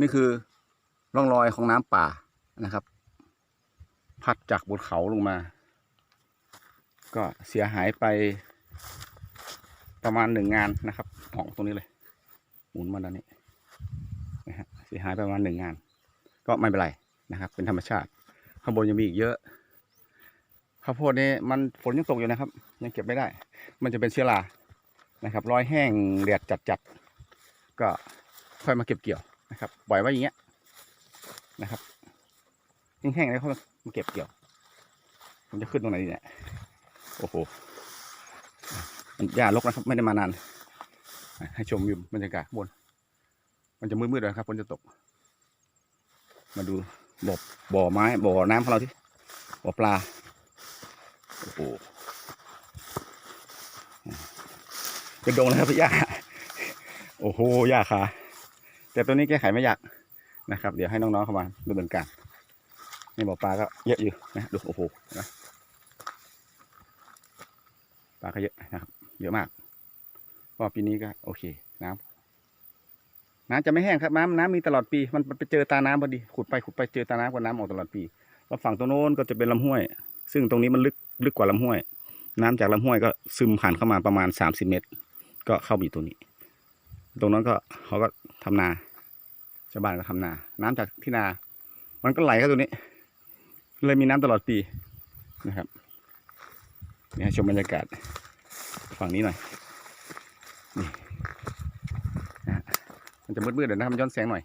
นี่คือร่องรอยของน้ำป่านะครับ พัดจากบนเขาลงมา ก็เสียหายไปประมาณหนึ่งงานนะครับออกตรงนี้เลย หมุนมาด้านนี้นะฮะเสียหายปประมาณหนึ่งงาน ก็ไม่เป็นไรนะครับ เป็นธรรมชาติ ข้างบนยังมีอีกเยอะข้าวโพดนี่มันฝนยังตกอยู่นะครับ ยังเก็บไม่ได้ มันจะเป็นเชื้อรานะครับ รอยแห้งแดดจัดๆก็ค่อยมาเก็บเกี่ยว นะครับปล่อยไว้อย่างเงี้ยนะครับแห้งๆแล้วค่อยมาเก็บเกี่ยว มันจะขึ้นตรงไหนดีเนี่ยโอ้โหมันหญ้ารกนะครับ ไม่ได้มานาน ให้ชมวิวบรรยากาศบน มันจะมืดๆเลยครับฝนจะตก มาดูบ่อบ่อไม้บ่อน้ำของเราที่บ่อปลาโอ้โหเป็นดงนะครับพี่ย่าโอ้โหยากค่ะ แต่ตัวนี้แก้ไขไม่ยากนะครับ เดี๋ยวให้น้องๆเข้ามาดูเหมือนกันนี่บ่อปลาก็เยอะอยู่นะดูโอ้โหนไหมปลาก็เยอะนะครับเยอะมากเพราะปีนี้ก็โอเคน้ำน้ำจะไม่แห้งครับน้ำน้ำมีตลอดปี มันไปเจอตาน้ำพอดีขุดไปขุดไปเจอตาน้ำกับน้ำออกตลอดปีแล้วฝั่งตรงโน้นก็จะเป็นลำห้วย ซึ่งตรงนี้มันลึกลึกกว่าลำห้วย น้ำจากลำห้วยก็ซึมผ่านเข้ามาประมาณสามสิบเมตร ก็เข้ามาอยู่ตรงนี้ ตรงนั้นก็เขาก็ ทำนาชาวบ้านก็ทำนา น้ำจากที่นา มันก็ไหลเข้าตรงนี้ เลยมีน้ำตลอดปีนะครับนี่ชมบรรยากาศฝั่งนี้หน่อยนี่นะฮะมันจะมืดๆเดี๋ยวนะมันย้อนแสงหน่อย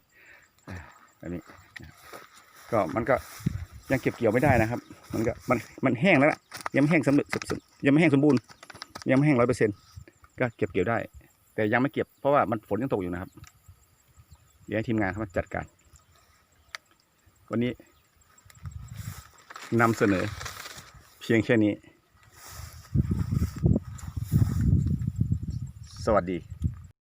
อ่าแบบนี้ก็มันก็ยังเก็บเกี่ยวไม่ได้นะครับ มันก็มันมันแห้งแล้วล่ะยังไม่แห้งสำเร็จยังไม่แห้งสมบูรณ์ยังไม่แห้งร้อยเปอร์เซ็นต์ก็เก็บเกี่ยวได้ แต่ยังไม่เก็บเพราะว่ามันฝนยังตกอยู่นะครับ เดี๋ยวให้ทีมงานเขามาจัดการ วันนี้นำเสนอเพียงแค่นี้ สวัสดี